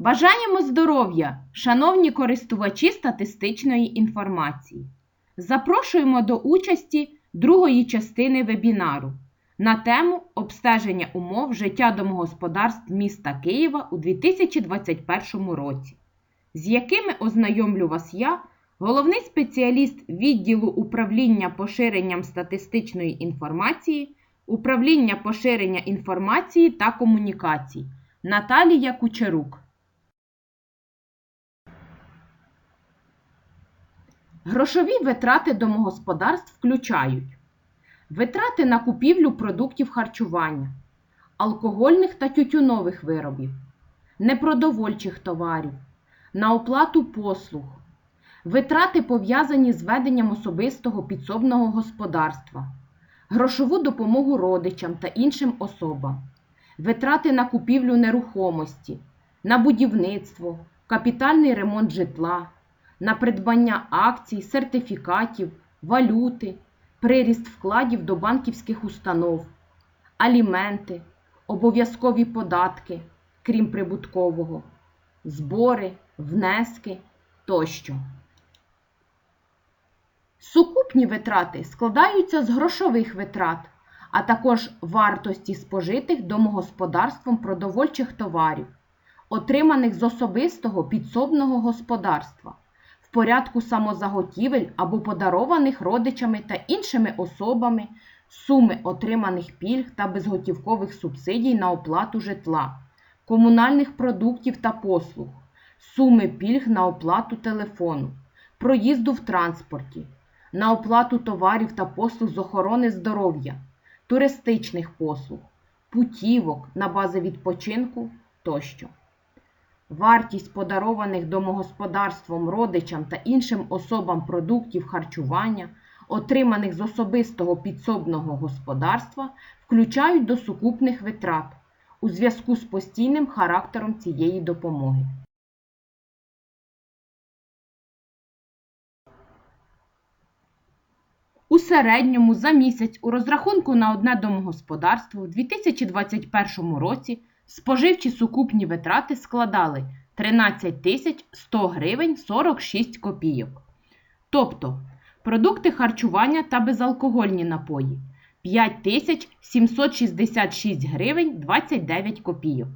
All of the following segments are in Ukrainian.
Бажаємо здоров'я, шановні користувачі статистичної інформації. Запрошуємо до участі другої частини вебінару на тему обстеження умов життя домогосподарств міста Києва у 2021 році, з якими ознайомлю вас я, головний спеціаліст відділу управління поширенням статистичної інформації, управління поширення інформації та комунікацій Наталія Кучерук. Грошові витрати домогосподарств включають витрати на купівлю продуктів харчування, алкогольних та тютюнових виробів, непродовольчих товарів, на оплату послуг, витрати пов'язані з веденням особистого підсобного господарства, грошову допомогу родичам та іншим особам, витрати на купівлю нерухомості, на будівництво, капітальний ремонт житла, на придбання акцій, сертифікатів, валюти, приріст вкладів до банківських установ, аліменти, обов'язкові податки, крім прибуткового, збори, внески тощо. Сукупні витрати складаються з грошових витрат, а також вартості спожитих домогосподарством продовольчих товарів, отриманих з особистого підсобного господарства порядку самозаготівель або подарованих родичами та іншими особами суми отриманих пільг та безготівкових субсидій на оплату житла, комунальних продуктів та послуг, суми пільг на оплату телефону, проїзду в транспорті, на оплату товарів та послуг з охорони здоров'я, туристичних послуг, путівок на бази відпочинку тощо. Вартість подарованих домогосподарством родичам та іншим особам продуктів харчування, отриманих з особистого підсобного господарства, включають до сукупних витрат у зв'язку з постійним характером цієї допомоги. У середньому за місяць у розрахунку на одне домогосподарство у 2021 році споживчі сукупні витрати складали 13 тисяч 100 гривень 46 копійок. Тобто продукти харчування та безалкогольні напої 5 тисяч 766 гривень 29 копійок.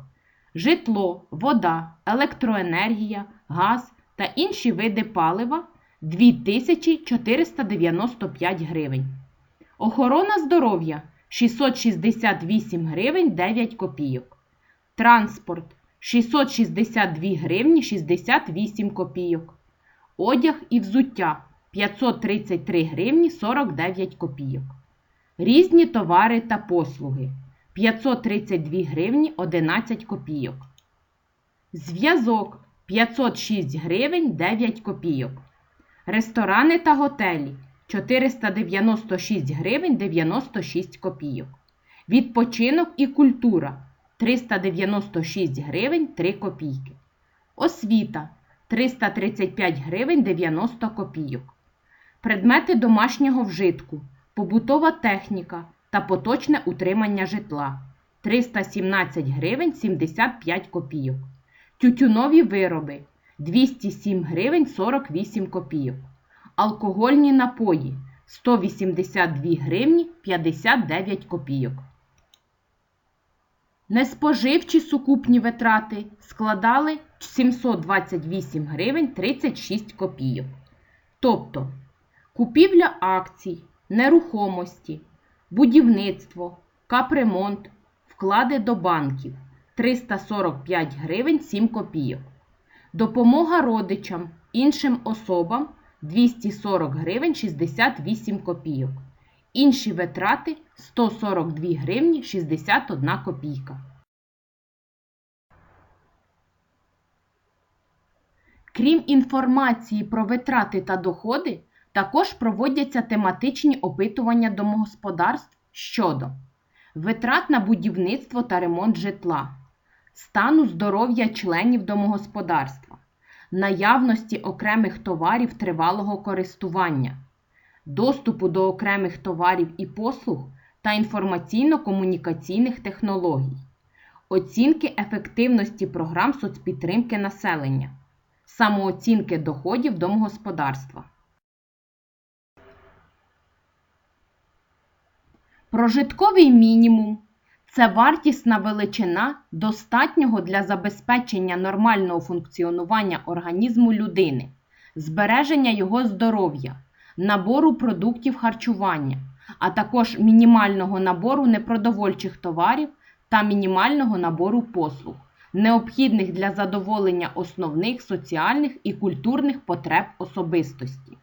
Житло, вода, електроенергія, газ та інші види палива 2495 гривень. Охорона здоров'я 668 гривень 9 копійок. Транспорт 662 гривні 68 копійок. Одяг і взуття 533 гривні 49 копійок. Різні товари та послуги 532 гривні 11 копійок. Зв'язок 506 гривень 9 копійок. Ресторани та готелі 496 гривень 96 копійок. Відпочинок і культура 396 гривень 3 копійки. Освіта 335 гривень 90 копійок. Предмети домашнього вжитку, побутова техніка та поточне утримання житла 317 гривень 75 копійок. Тютюнові вироби 207 гривень 48 копійок. Алкогольні напої 182 гривні 59 копійок. Неспоживчі сукупні витрати складали 728 гривень 36 копійок. Тобто купівля акцій, нерухомості, будівництво, капремонт, вклади до банків 345 гривень 7 копійок. Допомога родичам, іншим особам 240 гривень 68 копійок. Інші витрати 142 гривні 61 копійка. Крім інформації про витрати та доходи, також проводяться тематичні опитування домогосподарств щодо витрат на будівництво та ремонт житла, стану здоров'я членів домогосподарства, наявності окремих товарів тривалого користування, доступу до окремих товарів і послуг та інформаційно-комунікаційних технологій, оцінки ефективності програм соцпідтримки населення, самооцінки доходів домогосподарства. Прожитковий мінімум це вартісна величина достатнього для забезпечення нормального функціонування організму людини, збереження його здоров'я, набору продуктів харчування, а також мінімального набору непродовольчих товарів та мінімального набору послуг, необхідних для задоволення основних соціальних і культурних потреб особистості.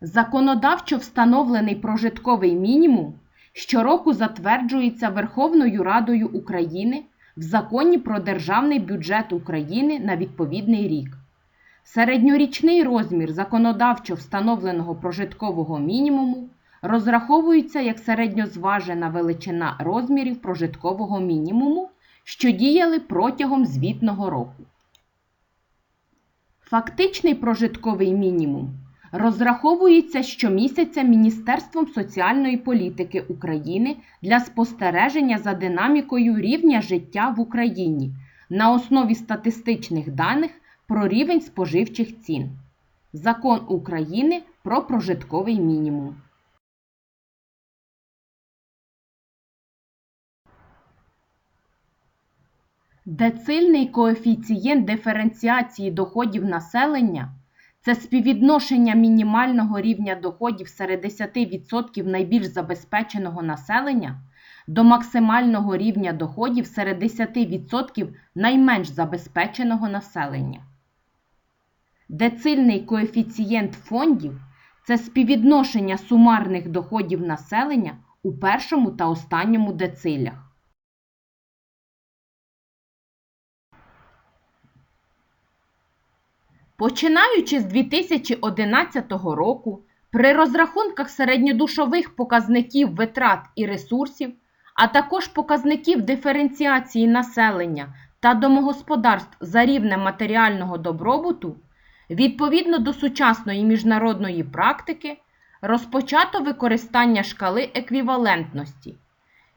Законодавчо встановлений прожитковий мінімум щороку затверджується Верховною Радою України в Законі про Державний бюджет України на відповідний рік. Середньорічний розмір законодавчо встановленого прожиткового мінімуму розраховується як середньозважена величина розмірів прожиткового мінімуму, що діяли протягом звітного року. Фактичний прожитковий мінімум розраховується щомісяця Міністерством соціальної політики України для спостереження за динамікою рівня життя в Україні на основі статистичних даних про рівень споживчих цін. Закон України про прожитковий мінімум. Децильний коефіцієнт диференціації доходів населення це співвідношення мінімального рівня доходів серед 10% найбільш забезпеченого населення до максимального рівня доходів серед 10% найменш забезпеченого населення. Децильний коефіцієнт фондів це співвідношення сумарних доходів населення у першому та останньому децилях. Починаючи з 2011 року, при розрахунках середньодушових показників витрат і ресурсів, а також показників диференціації населення та домогосподарств за рівнем матеріального добробуту, відповідно до сучасної міжнародної практики, розпочато використання шкали еквівалентності,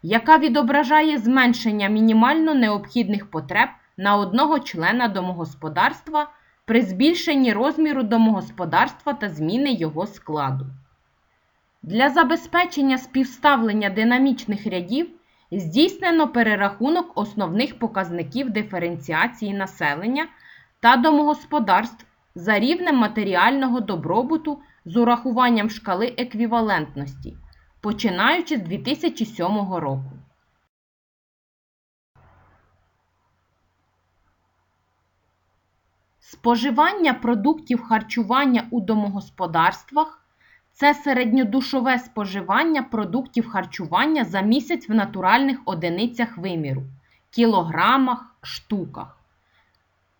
яка відображає зменшення мінімально необхідних потреб на одного члена домогосподарства при збільшенні розміру домогосподарства та зміни його складу. Для забезпечення співставлення динамічних рядів здійснено перерахунок основних показників диференціації населення та домогосподарств за рівнем матеріального добробуту з урахуванням шкали еквівалентності, починаючи з 2007 року. Споживання продуктів харчування у домогосподарствах це середньодушове споживання продуктів харчування за місяць в натуральних одиницях виміру кілограмах, штуках.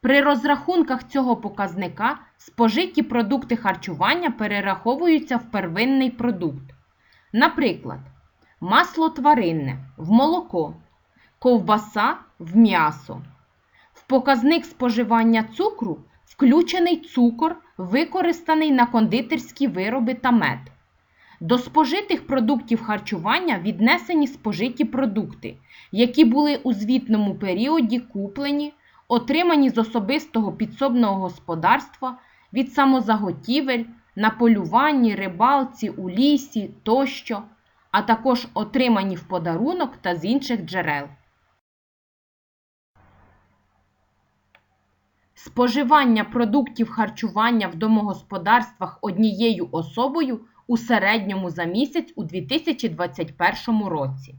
При розрахунках цього показника спожиті продукти харчування перераховуються в первинний продукт. Наприклад, масло тваринне в молоко, ковбаса в м'ясо. В показник споживання цукру включений цукор, використаний на кондитерські вироби та мед. До спожитих продуктів харчування віднесені спожиті продукти, які були у звітному періоді куплені, отримані з особистого підсобного господарства від самозаготівель, на полюванні, рибалці, у лісі тощо, а також отримані в подарунок та з інших джерел. Споживання продуктів харчування в домогосподарствах однією особою у середньому за місяць у 2021 році.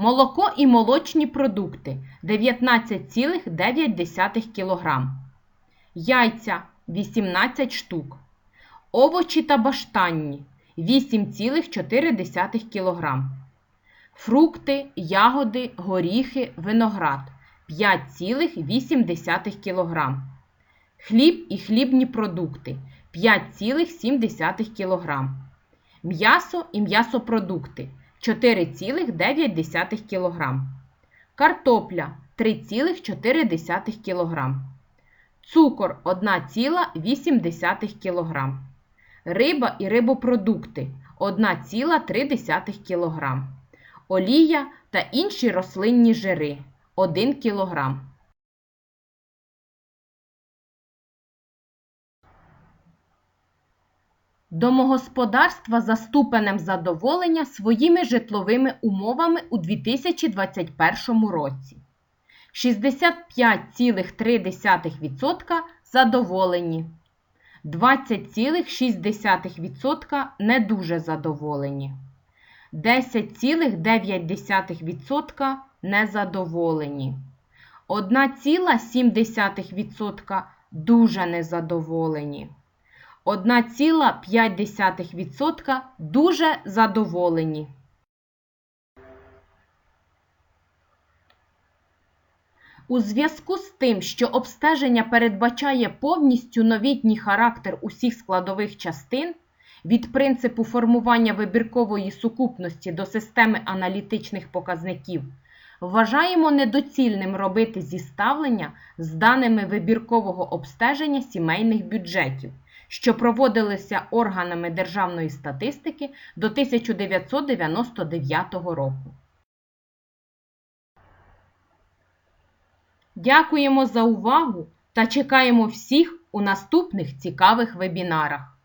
Молоко і молочні продукти 19,9 кг. Яйця 18 штук. Овочі та баштанні 8,4 кг. Фрукти, ягоди, горіхи, виноград 5,8 кг. Хліб і хлібні продукти 5,7 кг. М'ясо і м'ясопродукти 4,9 кг. Картопля 3,4 кг. Цукор 1,8 кг. Риба і рибопродукти 1,3 кг. Олія та інші рослинні жири 1 кг. Домогосподарства за ступенем задоволення своїми житловими умовами у 2021 році. 65,3% задоволені. 20,6% не дуже задоволені. 10,9% незадоволені. 1,7% дуже незадоволені. 1,5% дуже задоволені. У зв'язку з тим, що обстеження передбачає повністю новітній характер усіх складових частин, від принципу формування вибіркової сукупності до системи аналітичних показників, вважаємо недоцільним робити зіставлення з даними вибіркового обстеження сімейних бюджетів, що проводилися органами державної статистики до 1999 року. Дякуємо за увагу та чекаємо всіх у наступних цікавих вебінарах.